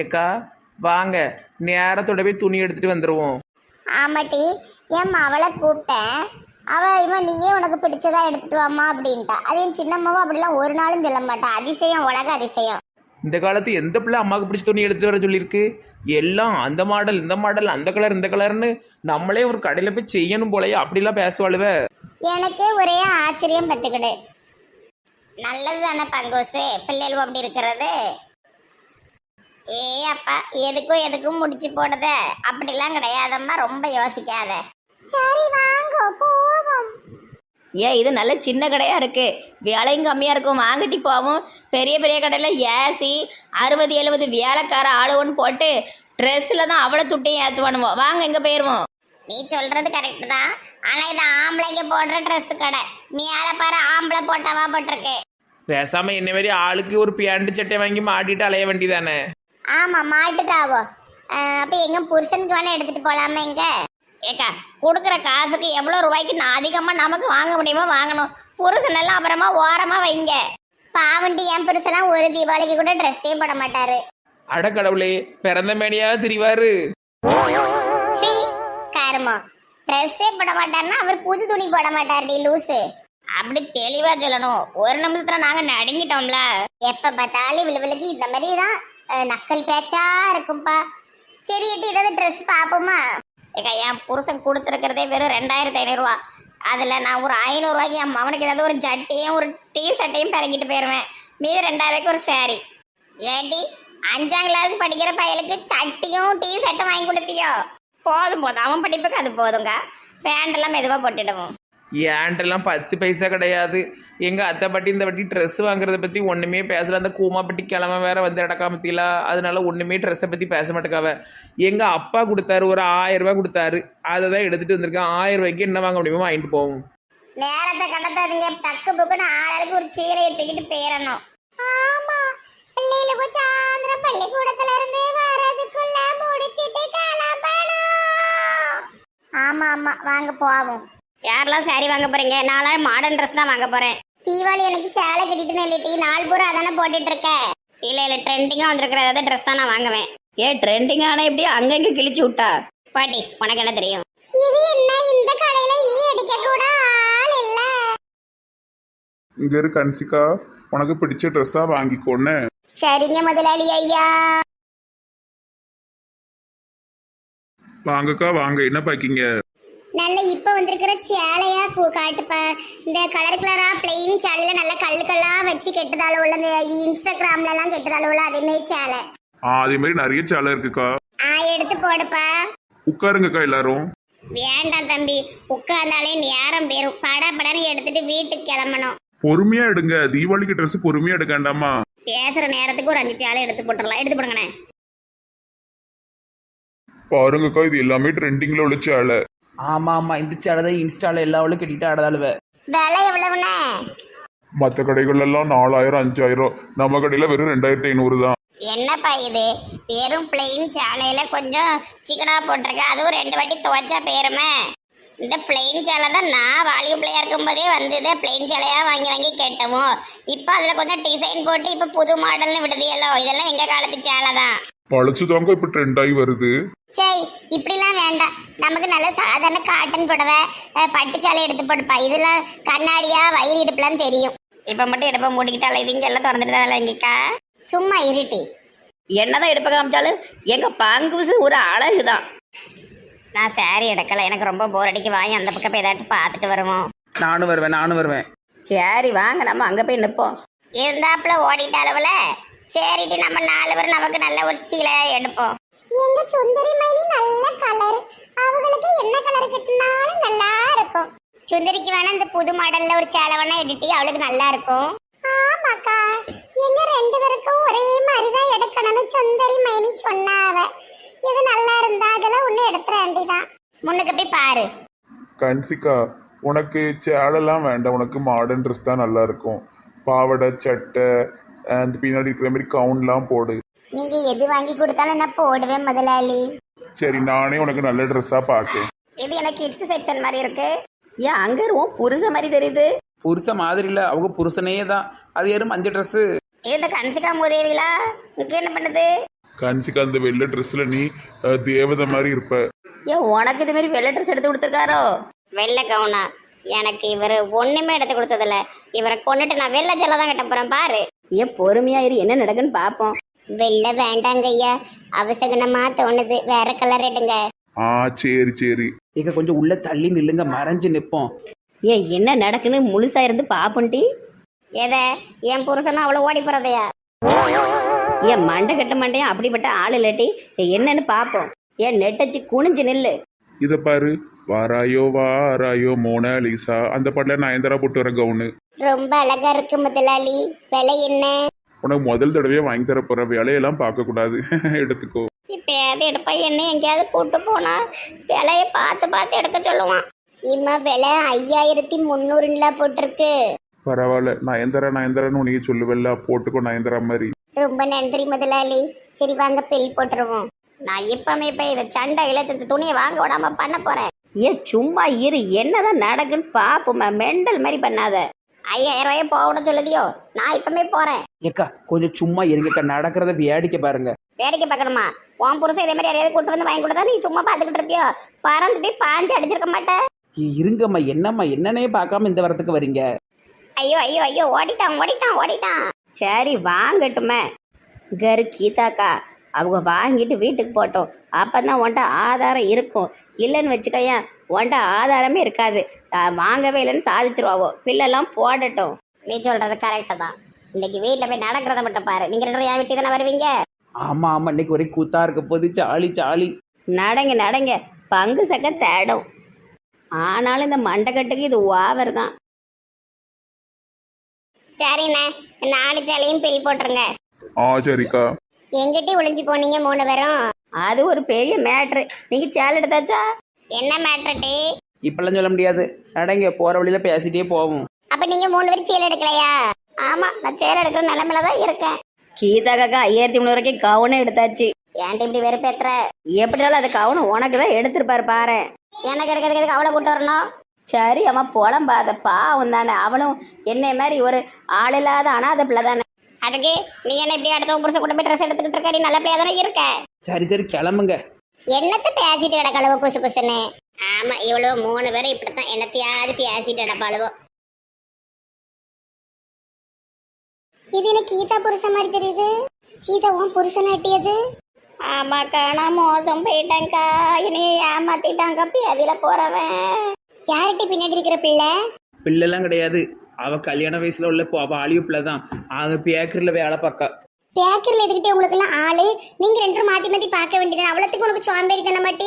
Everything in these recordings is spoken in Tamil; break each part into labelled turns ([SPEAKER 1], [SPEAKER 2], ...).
[SPEAKER 1] ஏக்கா வாங்க. நேரத்தோட போய் துணி எடுத்துட்டு வந்துடுவோம்
[SPEAKER 2] ஆமாட்டி என் அவளை கூப்பிட்டேன். அவ இவன் நீயே உனக்கு பிடிச்சதா எடுத்துட்டு வாமா அப்படின்ட்டா. அது என் சின்னம்மாவும் அப்படிலாம் ஒரு நாளும் சொல்ல மாட்டா. அதிசயம் உலக அதிசயம்.
[SPEAKER 1] இந்த காலத்து எந்த பிள்ளை அம்மாவுக்கு பிடிச்ச துணி எடுத்து வர சொல்லியிருக்கு? எல்லாம் அந்த மாடல் இந்த மாடல் அந்த கலர் இந்த கலர்னு நம்மளே ஒரு கடையில் போய் செய்யணும் போலயே அப்படிலாம் பேசுவாளுவ.
[SPEAKER 2] எனக்கே ஒரே ஆச்சரியம் பத்துக்கிடு நல்லது தானே பங்கோசு? பிள்ளைகள் அப்படி இருக்கிறது. ஏ அப்பா எதுக்கும் எதுக்கும் முடிச்சு போடுத. அப்படிலாம் கிடையாதம்மா ரொம்ப யோசிக்காத. சரி வாங்க போவோம்.
[SPEAKER 3] ஏன் இது நல்ல சின்ன கடையாக இருக்குது விலையும் கம்மியாக இருக்கும். வாங்கிட்டு போவோம். பெரிய பெரிய கடையில் ஏசி அறுபது எழுபது வேலைக்கார ஆளுவன்னு போட்டு ட்ரெஸ்ஸில் தான் அவ்வளோ துட்டையும் ஏற்றுவானுவோம் வாங்க எங்கே போயிடுவோம்
[SPEAKER 2] நீ சொல்றது கரெக்ட் தான். ஆனா இது ஆம்பளைங்க போடுற Dress கடை. மேல பாரு ஆம்பளை போட்டவா போட்டிருக்கு.
[SPEAKER 1] பேசாம என்ன மாதிரி ஆளுக்கு ஒரு பேண்ட் சட்டை வாங்கி மாட்டிட்டு அலைய வேண்டியதானே?
[SPEAKER 2] ஆமா மாட்டுதாவோ அப்ப எங்க புருஷனுக்கு வேணா எடுத்துட்டு போலாமா எங்க ஏக்கா கொடுக்குற காசுக்கு எவ்வளவு ரூபாய்க்கு நான் அதிகமா நமக்கு வாங்க முடியுமோ வாங்கணும். புருஷன் எல்லாம் அப்புறமா ஓரமா வைங்க. பாவண்டி என் புருஷன்லாம் ஒரு தீபாவளிக்கு கூட ட்ரெஸ்ஸே போட மாட்டாரு.
[SPEAKER 1] அடக்கடவுளே பிறந்த மேனியா திரிவாரு.
[SPEAKER 2] சி கருமோ ட்ரெஸ்ஸே போட மாட்டாருன்னா அவர் புது துணி போட மாட்டாருடி லூசு. அப்படி தெளிவா சொல்லணும். ஒரு நிமிஷத்துல நாங்க நடுங்கிட்டோம்ல. எப்ப பார்த்தாலும் விழுவிலுக்கு இந்த மாதிரி தான் நக்கல் பேச்சா இருக்கும்பா. சரி எட்டி ஏதாவது ட்ரெஸ் பார்ப்போமா ஏக்கா என் புருஷன் கொடுத்துருக்கிறதே வெறும் ரெண்டாயிரத்தி ஐநூறுரூவா அதில் நான் ஒரு ஐநூறுரூவாய்க்கு என் மவனுக்கு ஏதாவது ஒரு ஜட்டியும் ஒரு டீ ஷர்ட்டையும் பிறங்கிட்டு போயிடுவேன் மீதி ரெண்டாயிரூவாய்க்கு ஒரு சேரீ ஏடி அஞ்சாம் கிளாஸ் படிக்கிற பையலுக்கு சட்டியும் டீ ஷர்ட்டும் வாங்கி கொடுப்பியோ? போதும் போதும். அவன் படிப்புக்கு அது போதுங்க பேண்டெல்லாம் மெதுவாக போட்டுடுவோம்.
[SPEAKER 1] ஏன்ட்டெல்லாம் பத்து பைசா கிடையாது. எங்கள் அத்தை பாட்டி இந்த வாட்டி ட்ரெஸ் வாங்குறத பற்றி ஒன்றுமே பேசல. அந்த கூமாப்பட்டி கிழமை வேற வந்து இடக்காமத்திலா அதனால ஒன்றுமே ட்ரெஸ்ஸை பற்றி பேச மாட்டேக்காவ. எங்கள் அப்பா கொடுத்தாரு ஒரு ஆயிரம் கொடுத்தாரு. அதை தான் எடுத்துகிட்டு வந்திருக்கேன். ஆயிரம் ரூபாய்க்கு என்ன வாங்க முடியுமோ வாங்கிட்டு போவோம்.
[SPEAKER 2] நேரத்தை கடத்தாதீங்க. தக்கு புக்குன்னு ஆளாளுக்கு ஒரு சீலையை தூக்கிட்டு போயிடணும் ஆமா. பிள்ளைகளுக்கு சாயந்தரம் பள்ளிக்கூடத்துல இருந்து வரதுக்குள்ள முடிச்சிட்டு கிளம்பணும். ஆமா ஆமா. வாங்க போவோம். யாரெல்லாம் சாரி வாங்க போறீங்க? நான்லாம் மாடர்ன் ட்ரெஸ் தான் வாங்க போறேன். தீபாவளி எனக்கு சேலை கட்டிட்டு நெல்லிட்டி நாள் பூரா அதானே போட்டுட்டு இருக்க இல்ல இல்ல ட்ரெண்டிங்கா வந்திருக்கிற ஏதாவது ட்ரெஸ் தான் நான் வாங்குவேன்.
[SPEAKER 3] ஏன் ட்ரெண்டிங் ஆனால் எப்படி அங்கங்கே கிழிச்சு விட்டா?
[SPEAKER 2] பாட்டி உனக்கு என்ன தெரியும்? இது என்ன? இந்த கடையில ஈ அடிக்க கூட ஆள் இல்ல.
[SPEAKER 4] இங்க இரு கன்சிகா. உனக்கு பிடிச்ச ட்ரெஸ்ஸா வாங்கிக்கோன்னு.
[SPEAKER 2] சரிங்க முதலாளி ஐயா.
[SPEAKER 4] வாங்கக்கா வாங்க. என்ன பாக்கிங்க?
[SPEAKER 2] நல்ல இப்ப வந்திருக்கிற சேலையா காட்டுப்பா. இந்த கலர் கலரா பிளெயின் சேலையில நல்ல கல்லு கல்லா வச்சு கெட்டதால உள்ள இந்த இன்ஸ்டாகிராம்ல எல்லாம் கெட்டதால உள்ள அதே மாதிரி சேலை.
[SPEAKER 4] ஆ அதே மாதிரி நிறைய சேலை இருக்குக்கா.
[SPEAKER 2] ஆ எடுத்து போடுப்பா.
[SPEAKER 4] உட்காருங்கக்கா எல்லாரும்.
[SPEAKER 2] வேண்டாம் தம்பி உட்கார்ந்தாலே நேரம் பேரும் பட படன்னு எடுத்துட்டு வீட்டுக்கு கிளம்பணும்.
[SPEAKER 4] பொறுமையா எடுங்க. தீபாவளிக்கு ட்ரெஸ் பொறுமையா எடுக்காண்டாமா
[SPEAKER 2] பேசுற நேரத்துக்கு ஒரு அஞ்சு சேலை எடுத்து போட்டுடலாம். எடுத்து போடுங்கண்ணே.
[SPEAKER 4] பாருங்கக்கா இது எல்லாமே ட்ரெண்டிங்ல உள்ள சேலை.
[SPEAKER 1] ஆமா ஆமா இந்த சேலை தான் இன்ஸ்டால எல்லாவளும் கட்டிட்டு ஆடதாளுவ.
[SPEAKER 2] விலை எவ்வளவுண்ணே?
[SPEAKER 4] மற்ற கடைகள் எல்லாம் நாலாயிரம் அஞ்சாயிரம். நம்ம கடையில வெறும் ரெண்டாயிரத்தி ஐநூறு தான்.
[SPEAKER 2] என்னப்பா இது? வெறும் பிளெயின் சேலையில கொஞ்சம் சிக்கனா போட்டிருக்க. அதுவும் ரெண்டு வாட்டி துவைச்சா போயிருமே. இந்த பிளெயின் சேலை தான் நான் வாலிப பிள்ளையா இருக்கும்போதே வந்தது. பிளெயின் சேலையா வாங்கி வாங்கி கேட்டோம் இப்போ அதில் கொஞ்சம் டிசைன் போட்டு இப்போ புது மாடல்னு விடுதியல்லோ? இதெல்லாம் எங்க காலத்து சேலை தான்.
[SPEAKER 4] பழசு தாங்க இப்ப ட்ரெண்ட் ஆகி வருது.
[SPEAKER 2] சரி இப்படிலாம் வேண்டாம். நமக்கு நல்ல சாதாரண காட்டன் புடவை அஹ், பட்டு சேலை எடுத்து போட்டுப்பா. இதெல்லாம் கண்ணாடியா வயிறு இடுப்புலாம் தெரியும். இப்போ மட்டும் இடுப்பை மூடிக்கிட்டால இவங்க எல்லாம் திறந்துட்டு தான் இல்லைங்கக்கா சும்மா இருட்டி.
[SPEAKER 3] என்னதான் எடுப்ப காமிச்சாலும் எங்கள் பங்குசு ஒரு அழகு தான்
[SPEAKER 2] நான் சாரி எடுக்கல. எனக்கு ரொம்ப போர் அடிக்கு. வாங்கி அந்த பக்கம் போய் ஏதாட்டும் பார்த்துட்டு வருவோம்.
[SPEAKER 1] நானும் வருவேன் நானும் வருவேன்.
[SPEAKER 3] சரி வாங்க. நம்ம அங்கே போய் நிற்போம்
[SPEAKER 2] இருந்தாப்புல ஓடிட்ட அளவுல. சரிட்டி நம்ம நாலு பேர் நமக்கு நல்ல ஒரு சீலையா எடுப்போம். எங்க சுந்தரி மைனி நல்ல கலர் அவங்களுக்கு என்ன கலர் கட்டினாலும் நல்லா இருக்கும். சுந்தரிக்கு வேணா இந்த புது மாடல்ல ஒரு சேலை வேணா எடுட்டி அவளுக்கு நல்லா இருக்கும். ஆமாக்கா. எங்க ரெண்டு பேருக்கும் ஒரே மாதிரி தான் எடுக்கணும்னு சுந்தரி மைனி சொன்னாவ. இது நல்லா இருந்தா அதெல்லாம் ஒண்ணு எடுத்துற வேண்டிதான். முன்னுக்கு போய் பாரு.
[SPEAKER 4] கன்சிகா உனக்கு சேலெல்லாம் வேண்டாம். உனக்கு மாடர்ன் ட்ரெஸ் தான் நல்லா இருக்கும். பாவாடை சட்டை அந்த பின்னாடி இருக்கிற மாதிரி கவுன்லாம் போடு.
[SPEAKER 2] நீங்க எது வாங்கி கொடுத்தாலும் நான் போடுவேன் முதலாளி.
[SPEAKER 4] சரி நானே உனக்கு நல்ல ட்ரெஸ்ஸாக பார்க்கேன்.
[SPEAKER 2] இது எனக்கு கிட்ஸ் செக்ஷன் மாதிரி இருக்கு?
[SPEAKER 3] ஏன் அங்கே இருவோம் புருஷ மாதிரி தெரியுது.
[SPEAKER 1] புருஷ மாதிரி இல்ல அவங்க புருஷனே தான். அது யாரும் மஞ்சள் ட்ரெஸ்ஸு
[SPEAKER 2] இந்த கன்சிகா உதவிலா இங்க என்ன பண்ணுது?
[SPEAKER 4] கன்சிகா அந்த வெள்ளை ட்ரெஸ்ஸில் நீ அஹ், தேவதை மாதிரி இருப்ப.
[SPEAKER 3] ஏன் உனக்கு இது மாதிரி வெள்ளை ட்ரெஸ் எடுத்து கொடுத்துருக்காரோ?
[SPEAKER 2] வெள்ளை கவுனா. எனக்கு இவர் ஒண்ணுமே எடுத்து கொடுத்ததில்ல. இவரை கொண்டுட்டு நான் வெள்ளை செல்ல தான் கட்ட போறேன் பாரு.
[SPEAKER 3] ஏன் பொறுமையா இரு என்ன நடக்குன்னு பார்ப்போம்
[SPEAKER 2] வெள்ளை வேண்டாங்க ஐயா. அவசகனமா தோணுது. வேற கலர் எடுங்க.
[SPEAKER 4] ஆ சரி சரி.
[SPEAKER 1] இங்க கொஞ்சம் உள்ள தள்ளி நில்லுங்க. மறைஞ்சு நிற்போம்
[SPEAKER 3] ஏன் என்ன நடக்குன்னு முழுசா இருந்து பாப்போன்ட்டி
[SPEAKER 2] எதை? என் புருஷனும் அவ்வளவு ஓடி போறதையா?
[SPEAKER 3] ஏன் மண்டை கட்ட மண்டையும் அப்படிப்பட்ட ஆள் இல்லாட்டி என்னன்னு பார்ப்போம் ஏன் நெட்டச்சு குனிஞ்சு நில்லு.
[SPEAKER 4] இதை பாரு. வாராயோ வாராயோ மோனாலிசா அந்த பாட்டில் நயன்தாரா போட்டு வர கவுனு.
[SPEAKER 2] ரொம்ப அழகா இருக்கு முதலாளி. விலை என்ன?
[SPEAKER 4] உனக்கு முதல் தடவையே வாங்கி தர போற வேலையெல்லாம் பார்க்கக்கூடாது எடுத்துக்கோ.
[SPEAKER 2] இப்ப எது எடுப்பா? என்ன எங்கேயாவது கூட்டு போனா விலைய பார்த்து பார்த்து எடுக்க சொல்லுவான். இம்மா விலை ஐயாயிரத்தி முந்நூறுல போட்டிருக்கு.
[SPEAKER 4] பரவாயில்ல நயன்தாரா நயன்தாரான்னு உனக்கு சொல்லுவல்ல போட்டுக்கோ நயன்தாரா மாதிரி.
[SPEAKER 2] ரொம்ப நன்றி முதலாளி. சரி வாங்க பில் போட்டுருவோம். நான் இப்பமே இப்ப இதை சண்டை இழுத்து துணியை வாங்க விடாம பண்ண போறேன்.
[SPEAKER 3] ஏன் சும்மா இரு. என்னதான் நடக்குன்னு பார்ப்போம்மா மெண்டல் மாதிரி பண்ணாத.
[SPEAKER 2] ஐயாயிரம் ரூபாய் போகணும் சொல்லுதியோ? நான் இப்பமே போறேன்.
[SPEAKER 1] ஏக்கா கொஞ்சம் சும்மா இருங்கக்கா நடக்கிறத வேடிக்கை பாருங்க.
[SPEAKER 2] வேடிக்கை பார்க்கணுமா? உன் புருஷன் இதே மாதிரி யாரையாவது கூட்டு வந்து வாங்கி கொடுத்தா நீ சும்மா பார்த்துக்கிட்டு இருப்பியோ? பறந்து போய் பாஞ்சு அடிச்சிருக்க மாட்டேன்
[SPEAKER 1] இருங்கம்மா என்னம்மா என்னன்னே பார்க்காம இந்த வரத்துக்கு வரீங்க?
[SPEAKER 2] ஐயோ ஐயோ ஐயோ ஓடிட்டான் ஓடிட்டான் ஓடிட்டான்.
[SPEAKER 3] சரி வாங்கட்டுமே. கரு கீதாக்கா. அவங்க வாங்கிட்டு வீட்டுக்கு போட்டோம் அப்பதான் உன்ட்ட ஆதாரம் இருக்கும். இல்லைன்னு வச்சுக்கோயேன். உன்ட்ட ஆதாரமே இருக்காது. வாங்கவே இல்லைன்னு சாதிச்சிருவாவோ. பில்லெல்லாம் போடட்டும்.
[SPEAKER 2] நீ சொல்றது கரெக்டு தான். இன்னைக்கு வீட்டில் போய் நடக்கிறத மட்டும் பாரு. நீங்க ரெண்டு பேரும் என் வீட்டுக்கு தானே வருவீங்க?
[SPEAKER 1] ஆமா ஆமா. இன்னைக்கு ஒரே கூத்தா இருக்க போது ஜாலி ஜாலி.
[SPEAKER 3] நடங்க நடங்க. பங்கு சக்க தேடும். ஆனாலும் இந்த மண்டக்கட்டுக்கு இது ஓவர் தான்.
[SPEAKER 2] சரிண்ணே. நாலு சேலையும் பில் போட்டுருங்க.
[SPEAKER 4] ஆ சரிக்கா.
[SPEAKER 2] எங்கிட்ட ஒளிஞ்சு போனீங்க மூணு பேரும்.
[SPEAKER 3] அது ஒரு பெரிய மேட்ரு நீங்க சேல் எடுத்தாச்சா?
[SPEAKER 2] என்ன மேட்ரட்டி
[SPEAKER 1] இப்பெல்லாம் சொல்ல முடியாது. நடங்க போற வழியில பேசிட்டே போவோம்.
[SPEAKER 2] அப்ப நீங்க மூணு பேரும் சேல் எடுக்கலையா? ஆமா நான் சேல் எடுக்கிற நிலைமையில தான் இருக்கேன்.
[SPEAKER 3] கீதா காக்கா ஐயாயிரத்தி முந்நூறு வரைக்கும் கவுனம் எடுத்தாச்சு.
[SPEAKER 2] ஏன்ட்டு இப்படி வெறுப்பேத்துற?
[SPEAKER 3] எப்படினாலும் அது கவுனம் உனக்கு தான் எடுத்திருப்பாரு பாரு.
[SPEAKER 2] எனக்கு எடுக்கிறதுக்கு அவளை கூட்டு வரணும்?
[SPEAKER 3] சரி அம்மா புலம்பாத பாவம் தானே. அவளும் என்னை மாதிரி ஒரு ஆள் இல்லாத அனாதை பிள்ளை தானே.
[SPEAKER 2] அதுக்கு நீ என்ன இப்படி அடுத்த புருஷ கூட போய் ட்ரெஸ் எடுத்துக்கிட்டு இருக்க? நீ நல்ல பிள்ளையா தானே இருக்க?
[SPEAKER 1] சரி சரி கிளம்புங்க.
[SPEAKER 2] என்னத்த பேசிட்டு கிடக்கலவோ குசு குசுன்னு? ஆமா இவ்வளவு மூணு பேரும் இப்படித்தான் என்னத்தையாவது பேசிட்டு கிடப்பாளுவோ. இது என்ன கீதா புருஷன் மாதிரி தெரியுது? கீதா உன் புருஷன் ஆட்டியது ஆமாக்கா நான் மோசம் போயிட்டேன்க்கா. என்னைய ஏமாத்திட்டாங்க பேதியில போறவன்? யார்கிட்ட பின்னாடி இருக்கிற பிள்ளை?
[SPEAKER 1] பிள்ளைலாம் கிடையாது. அவ கல்யாண வயசுல உள்ள போ- அவ ஆலிய பிள்ளை தான். அங்க பேக்கரியில் வேலை பார்க்கா.
[SPEAKER 2] பேக்கரில் எதுக்கிட்டே உங்களுக்கு எல்லாம் ஆளு? நீங்க ரெண்டு பேரும் மாத்தி மாத்தி பார்க்க வேண்டியது அவ்வளோத்துக்கு உனக்கு சோம்பேறி தானே மாட்டி?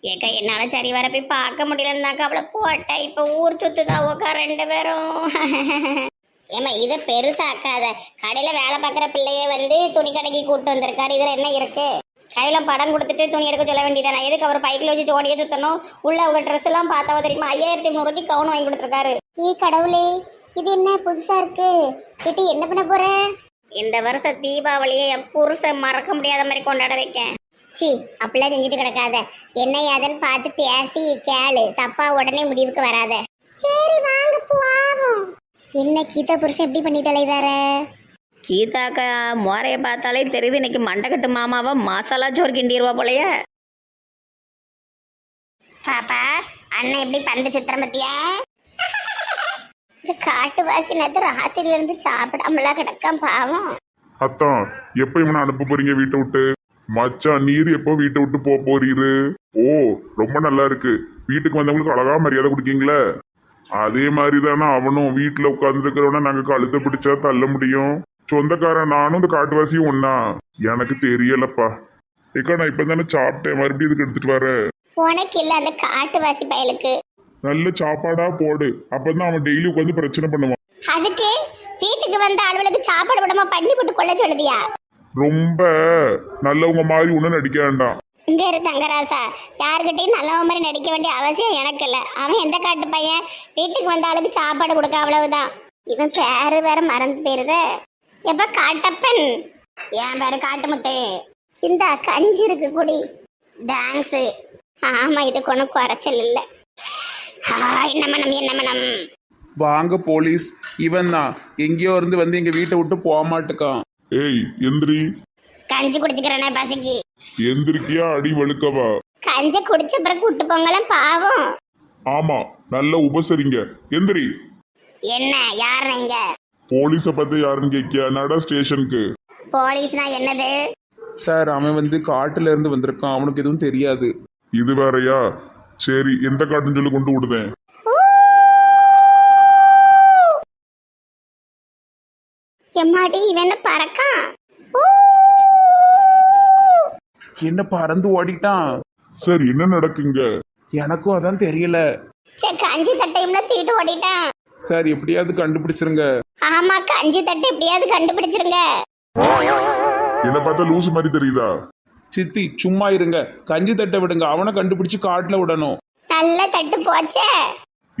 [SPEAKER 2] ஏக்கா என்னால சரி வர போய் பார்க்க முடியலன்னாக்கா அவளை போட்டேன் இப்ப ஊர் சுத்துதான் உக்கா ரெண்டு பேரும். ஏமா இதை பெருசாக்காத. கடையில வேலை பார்க்குற பிள்ளைய வந்து துணி கடைக்கு கூட்டு வந்திருக்காரு. இதுல என்ன இருக்கு? கையில படம் கொடுத்துட்டு துணி எடுக்க சொல்ல வேண்டியதானே எதுக்கு அவர் பைக்கில் வச்சு ஜோடியை சுத்தணும்? உள்ள அவங்க ட்ரெஸ் எல்லாம் பார்த்தாவோ தெரியுமா? ஐயாயிரத்தி முந்நூறுக்கு கவுன் வாங்கி கொடுத்துருக்காரு. ஏ கடவுளே. இது என்ன புதுசா இருக்கு? கிட்ட என்ன பண்ண போற? இந்த வருஷம் தீபாவளியை என் புருஷன் மறக்க முடியாத மாதிரி கொண்டாட வைக்கேன். சி அப்படிலாம் செஞ்சுட்டு கிடக்காத. என்ன ஏதுன்னு பார்த்து பேசி கேளு. தப்பா உடனே முடிவுக்கு வராத. சரி வாங்க போவோம். என்ன கீதா புருஷன் எப்படி பண்ணிட்டாலே இதார
[SPEAKER 3] கீதாக்கா மோரைய பார்த்தாலே தெரியுது இன்னைக்கு மண்டக்கட்டு மாமாவா மசாலா சோறு கிண்டிடுவா போலயே.
[SPEAKER 2] பாப்பா அண்ணன் எப்படி பந்து சித்திரம் பத்தியா இந்த காட்டுவாசி நேரத்து ராத்திரில இருந்து சாப்பிடாமலாம் கிடக்கான் பாவம்.
[SPEAKER 4] அத்தான் எப்போ இவனை அனுப்ப போறீங்க வீட்டை விட்டு? மச்சான் நீர் எப்போ வீட்டை விட்டு போக போறீரு? ஓ ரொம்ப நல்லா இருக்கு. வீட்டுக்கு வந்தவங்களுக்கு அழகா மரியாதை கொடுக்கீங்களே? அதே மாதிரி தானே அவனும் வீட்டில் உட்காந்துருக்கிறவன நாங்க கழுத்தை பிடிச்சா தள்ள முடியும். சொந்தக்காரன் நானும் இந்த காட்டுவாசியும் ஒன்னா எனக்கு தெரியலப்பா. ஏக்கா நான் இப்போ தானே சாப்பிட்டேன். மறுபடியும் இதுக்கு எடுத்துட்டு வரேன்
[SPEAKER 2] உனக்கு இல்ல அந்த காட்டுவாசி பயலுக்கு.
[SPEAKER 4] நல்ல சாப்பாடா போடு. அப்பதான் அவன் டெய்லி உட்காந்து பிரச்சனை பண்ணுவான்.
[SPEAKER 2] அதுக்கு வீட்டுக்கு வந்த ஆளுகளுக்கு சாப்பாடு விடாம பண்ணி போட்டு கொள்ள சொல்லுதியா?
[SPEAKER 4] ரொம்ப நல்லவங்க மாதிரி ஒன்றும் நடிக்க வேண்டாம்.
[SPEAKER 2] இங்க இரு தங்கராசா. யாருக்கிட்டையும் நல்லவ மாதிரி நடிக்க வேண்டிய அவசியம் எனக்கு இல்ல. அவன் எந்த காட்டு பையன்? வீட்டுக்கு வந்த ஆளுக்கு சாப்பாடு கொடுக்க அவ்வளவுதான். இவன் பேரு வேற மறந்து போயிருதே. எப்ப காட்டப்பன்? என் பேரு காட்டுமுத்து. சிந்தா கஞ்சி இருக்கு குடி. டான்ஸ் ஆமா இதுக்கு ஒன்றும் குறைச்சல் இல்ல. மனம்
[SPEAKER 1] வாங்க போலீஸ். இவன் தான் எங்கேயோ இருந்து வந்து எங்க வீட்டை விட்டு போக மாட்டுக்கான்.
[SPEAKER 4] ஏய் எந்திரி.
[SPEAKER 2] கஞ்சி குடிச்சுக்கிறேனே பசிக்கு.
[SPEAKER 4] எந்திரிக்கியா அடி வெளுக்கவா?
[SPEAKER 2] கஞ்சி குடிச்ச பிறகு கூட்டு பொங்கலாம் பாவம்.
[SPEAKER 4] ஆமா நல்ல உபசரிங்க. எந்திரி.
[SPEAKER 2] என்ன யார் நீங்க
[SPEAKER 4] போலீஸ பத்தி யாருன்னு கேக்கியா நட ஸ்டேஷனுக்கு.
[SPEAKER 2] போலீஸ்னா என்னது?
[SPEAKER 1] சார் அவன் வந்து காட்டுல இருந்து வந்திருக்கான். அவனுக்கு எதுவும் தெரியாது.
[SPEAKER 4] இது வேறயா? சரி எந்த காட்டுன்னு சொல்லி கொண்டு விடுதேன்.
[SPEAKER 2] எம்மாடி இவன் ஊ!
[SPEAKER 1] என்ன பறந்து ஓடிட்டான்?
[SPEAKER 4] சார் என்ன நடக்குங்க
[SPEAKER 1] எனக்கும் அதான் தெரியல.
[SPEAKER 2] சே கஞ்சி தட்டையும்ல தீட்டு ஓடிட்டான்.
[SPEAKER 1] சார் எப்படியாவது கண்டுபிடிச்சிருங்க.
[SPEAKER 2] ஆமா கஞ்சி தட்டை எப்படியாவது கண்டுபிடிச்சிருங்க.
[SPEAKER 4] என்ன பார்த்தா லூசு மாதிரி தெரியுதா?
[SPEAKER 1] சித்தி சும்மா இருங்க. கஞ்சி தட்டை விடுங்க. அவனை கண்டுபிடிச்சு காட்டுல விடணும்.
[SPEAKER 2] நல்ல தட்டு போச்சே.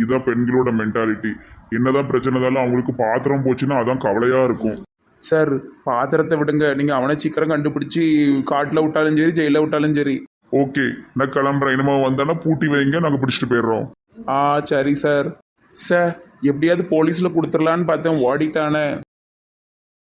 [SPEAKER 4] இதான் பெண்களோட மென்டாலிட்டி என்னதான் பிரச்சனைதாலும் அவங்களுக்கு பாத்திரம் போச்சுன்னா அதான் கவலையா இருக்கும்.
[SPEAKER 1] சார் பாத்திரத்தை விடுங்க. நீங்க அவனை சீக்கிரம் கண்டுபிடிச்சு காட்டுல விட்டாலும் சரி ஜெயில விட்டாலும் சரி.
[SPEAKER 4] ஓகே நான் கிளம்புறேன். இனிமே வந்தானா பூட்டி வைங்க நாங்க பிடிச்சிட்டு போயிடுறோம்.
[SPEAKER 1] ஆ சரி சார். சார் எப்படியாவது போலீஸ்ல கொடுத்துடலான்னு பார்த்தேன். ஓடிட்டானே.